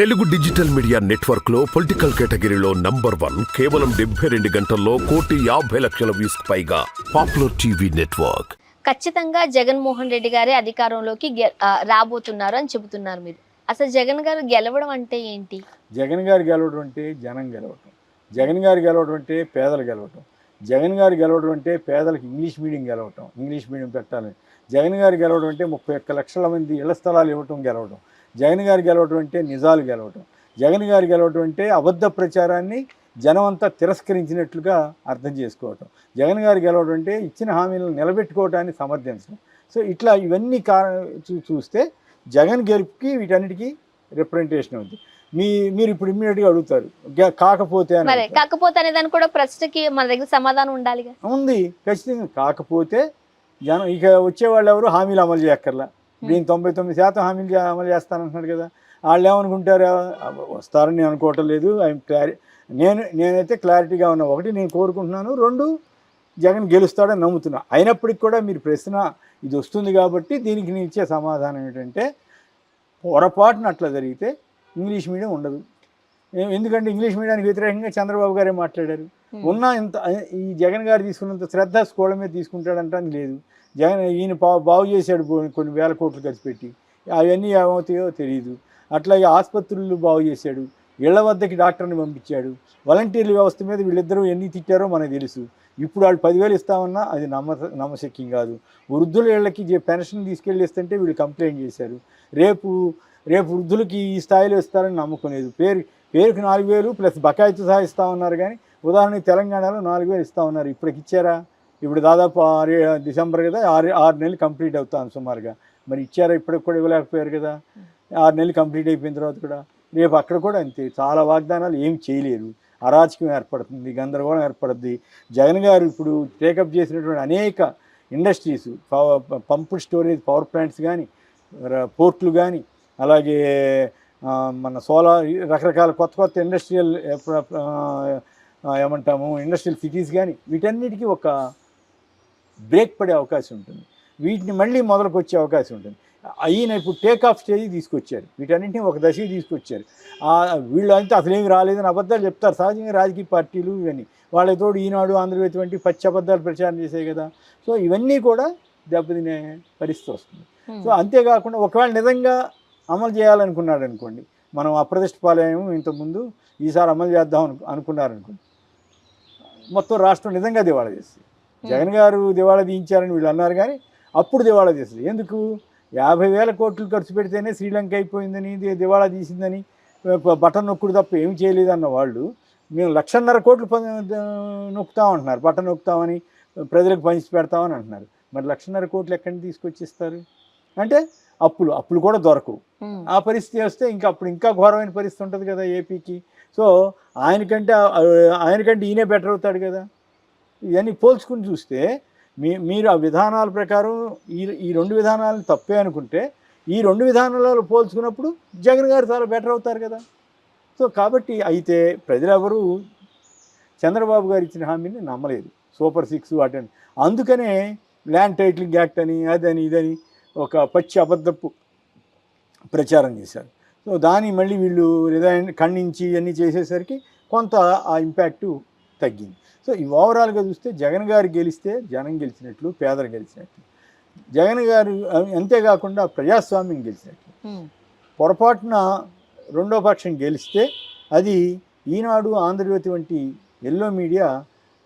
Telugu digital media నెట్వర్క్లో political కేటగిరీలో number one కేవలం డెబ్బై రెండు గంటల్లో కోటి యాభై లక్షల వ్యూస్ పైగా పాపులర్ టీవీ నెట్వర్క్. ఖచ్చితంగా జగన్మోహన్ రెడ్డి గారే అధికారంలోకి రాబోతున్నారు అని చెబుతున్నారు మీరు. అసలు జగన్ గారు గెలవడం అంటే ఏంటి? జగన్ గారు గెలవడం అంటే జనం గెలవటం. జగన్ గారు గెలవడం అంటే పేదలు గెలవటం. జగన్ గారు గెలవడం అంటే పేదలకు ఇంగ్లీష్ మీడియం గెలవటం. ఇంగ్లీష్ మీడియం పెట్టాలని. జగన్ గారు గెలవడం అంటే ముప్పై ఒక్క లక్షల మంది ఇళ్ళ స్థలాలు ఇవ్వటం గెలవడం జగన్ గారు గెలవడం అంటే నిజాలు గెలవటం. జగన్ గారు గెలవడం అంటే అబద్ధ ప్రచారాన్ని జనం అంతా తిరస్కరించినట్లుగా అర్థం చేసుకోవటం. జగన్ గారు గెలవడం అంటే ఇచ్చిన హామీలను నిలబెట్టుకోవటాన్ని సమర్థించడం సో ఇట్లా ఇవన్నీ కారణ చూస్తే జగన్ గెలుపుకి వీటన్నిటికీ రిప్రజెంటేషన్ ఉంది. మీ మీరు ఇప్పుడు ఇమ్మీడియట్గా అడుగుతారు. కాకపోతే. కాకపోతే అనే దానికి కూడా ప్రశ్నకి మన దగ్గర సమాధానం ఉండాలిగా. ఉంది. ఖచ్చితంగా కాకపోతే జనం ఇక వచ్చేవాళ్ళు ఎవరు? హామీలు అమలు చేయక్కర్లా. దీని తొంభై తొమ్మిది శాతం హామీలు అమలు చేస్తానంటున్నాడు కదా. వాళ్ళు ఏమనుకుంటారు? వస్తారని నేను అనుకోవటం లేదు. ఐఎమ్ క్లారి నేను నేనైతే క్లారిటీగా ఉన్నా. ఒకటి నేను కోరుకుంటున్నాను. రెండు జగన్ గెలుస్తాడని నమ్ముతున్నా. అయినప్పటికి కూడా మీరు ప్రశ్న ఇది వస్తుంది కాబట్టి దీనికి నేను ఇచ్చే సమాధానం ఏంటంటే పొరపాటున అట్లా జరిగితే ఇంగ్లీష్ మీడియం ఉండదు. ఎందుకంటే ఇంగ్లీష్ మీడియానికి వ్యతిరేకంగా చంద్రబాబు గారే మాట్లాడారు. ఉన్న ఇంత ఈ జగన్ గారు తీసుకున్నంత శ్రద్ధ స్కూళ్ళ మీద తీసుకుంటాడంటానికి లేదు. జగన్ ఈయన బా- బాగు చేశాడు కొన్ని వేల కోట్లు ఖర్చు పెట్టి. అవన్నీ ఏమవుతాయో తెలియదు అట్లాగే ఆసుపత్రులు బాగు చేశాడు. ఇళ్ళ వద్దకి డాక్టర్ని పంపించాడు. వాలంటీర్ల వ్యవస్థ మీద వీళ్ళిద్దరూ ఎన్ని తిట్టారో మనకు తెలుసు. ఇప్పుడు వాళ్ళు పదివేలు ఇస్తామన్నా అది నమ్మ నమ్మశక్యం కాదు. వృద్ధుల ఇళ్ళకి పెన్షన్ తీసుకెళ్ళి ఇస్తుంటే వీళ్ళు కంప్లైంట్ చేశారు. రేపు రేపు వృద్ధులకి ఈ స్థాయిలో ఇస్తారని నమ్మకలేదు. పేరు పేరుకి నాలుగు వేలు ప్లస్ బకాయితో సహా ఇస్తా ఉన్నారు కానీ ఉదాహరణకి తెలంగాణలో నాలుగు వేలు ఇస్తా ఉన్నారు ఇప్పటికి ఇచ్చారా ఇప్పుడు దాదాపు ఆరు డిసెంబర్ కదా ఆరు ఆరు నెలలు కంప్లీట్ అవుతాను సుమారుగా. మరి ఇచ్చారా ఇప్పటికి కూడా ఇవ్వలేకపోయారు కదా. ఆరు నెలలు కంప్లీట్ అయిపోయిన తర్వాత కూడా రేపు అక్కడ కూడా అంతే. చాలా వాగ్దానాలు ఏం చేయలేరు. అరాచకం ఏర్పడుతుంది గందరగోళం ఏర్పడుద్ది. జగన్ గారు ఇప్పుడు టేకప్ చేసినటువంటి అనేక industries pump storage power plants కానీ పోర్ట్లు కానీ అలాగే మన సోలార్ రకరకాల కొత్త కొత్త ఇండస్ట్రియల్ ఏమంటాము ఇండస్ట్రియల్ సిటీస్ కానీ వీటన్నిటికీ ఒక బ్రేక్ పడే అవకాశం ఉంటుంది. వీటిని మళ్ళీ మొదలుకు వచ్చే అవకాశం ఉంటుంది. అయిన ఇప్పుడు టేక్ ఆఫ్ స్టేజ్ తీసుకొచ్చారు. వీటన్నింటినీ ఒక దశకి తీసుకొచ్చారు. ఆ, వీళ్ళు అంతా అసలు ఏమి రాలేదని అబద్ధాలు చెప్తారు. సహజంగా రాజకీయ పార్టీలు ఇవన్నీ. వాళ్ళ తోడు ఈనాడు ఆంధ్రజ్యోతి వంటి పచ్చి అబద్ధాలు ప్రచారం చేసాయి కదా. సో ఇవన్నీ కూడా దెబ్బతినే పరిస్థితి వస్తుంది. Hmm. సో అంతేకాకుండా ఒకవేళ నిజంగా అమలు చేయాలనుకున్నాడు అనుకోండి మనం అప్రదిష్ట పాలయం ఇంతకుముందు ఈసారి అమలు చేద్దాం అను అనుకున్నారనుకోండి మొత్తం రాష్ట్రం నిజంగా దివాళా చేస్తుంది. జగన్ గారు దివాళా తీయించారని వీళ్ళు అన్నారు కానీ అప్పుడు దివాళా చేస్తుంది ఎందుకు? యాభై వేల కోట్లు ఖర్చు పెడితేనే శ్రీలంక అయిపోయిందని దివాళా తీసిందని బటన్ నొక్కుడు తప్ప ఏం చేయలేదు అన్న వాళ్ళు మేము లక్షన్నర కోట్లు నొక్కుతామంటున్నారు బటన్ నొక్కుతామని ప్రజలకు పంచి పెడతామని అంటున్నారు. మరి లక్షన్నర కోట్లు ఎక్కడి నుంచి తీసుకొచ్చిస్తారు? అంటే అప్పులు అప్పులు కూడా దొరకవు. ఆ పరిస్థితి వస్తే ఇంకా అప్పుడు ఇంకా ఘోరమైన పరిస్థితి ఉంటుంది కదా ఏపీకి. సో ఆయనకంటే ఆయనకంటే ఈయనే బెటర్ అవుతాడు కదా. ఇవన్నీ పోల్చుకుని చూస్తే మీ మీరు ఆ విధానాల ప్రకారం ఈ ఈ రెండు విధానాలను తప్పే అనుకుంటే ఈ రెండు విధానాలలో పోల్చుకున్నప్పుడు జగన్ గారు చాలా బెటర్ అవుతారు కదా. సో కాబట్టి అయితే ప్రజలెవరూ చంద్రబాబు గారు ఇచ్చిన హామీని నమ్మలేదు. సూపర్ సిక్స్ వాటిని అందుకనే ల్యాండ్ టైటిలింగ్ యాక్ట్ అని అదని ఇదని ఒక పచ్చి అబద్ధపు ప్రచారం చేశారు. సో దాన్ని మళ్ళీ వీళ్ళు రిజైన్ ఖండించి ఇవన్నీ చేసేసరికి కొంత ఆ ఇంపాక్ట్ తగ్గింది. సో ఈ ఓవరాల్గా చూస్తే జగన్ గారు గెలిస్తే జనం గెలిచినట్లు పేదలు గెలిచినట్లు. జగన్ గారు అంతేకాకుండా ప్రజాస్వామ్యం గెలిచినట్లు. పొరపాటున రెండో పక్షం గెలిస్తే అది ఈనాడు ఆంధ్రజ్యోతి వంటి ఎల్లో మీడియా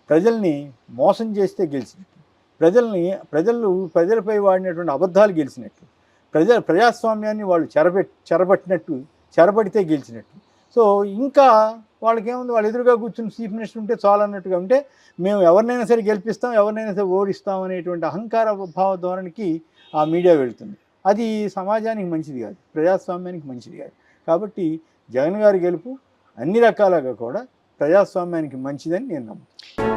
ప్రజల్ని మోసం చేస్తే గెలిచినట్టు ప్రజల్ని ప్రజలు ప్రజలపై వాడినటువంటి అబద్ధాలు గెలిచినట్టు ప్రజ ప్రజాస్వామ్యాన్ని వాళ్ళు చెరబెట్ చెరబట్టినట్టు చెరబడితే గెలిచినట్టు సో ఇంకా వాళ్ళకేముంది? వాళ్ళు ఎదురుగా కూర్చుని చీఫ్ మినిస్టర్ ఉంటే చాలు అన్నట్టుగా ఉంటే మేము ఎవరినైనా సరే గెలిపిస్తాం ఎవరినైనా సరే ఓడిస్తాం అనేటువంటి అహంకార భావ ధోరణికి ఆ మీడియా వెళుతుంది. అది సమాజానికి మంచిది కాదు ప్రజాస్వామ్యానికి మంచిది కాదు. కాబట్టి జగన్ గారి గెలుపు అన్ని రకాలుగా కూడా ప్రజాస్వామ్యానికి మంచిదని నేను నమ్ముతాను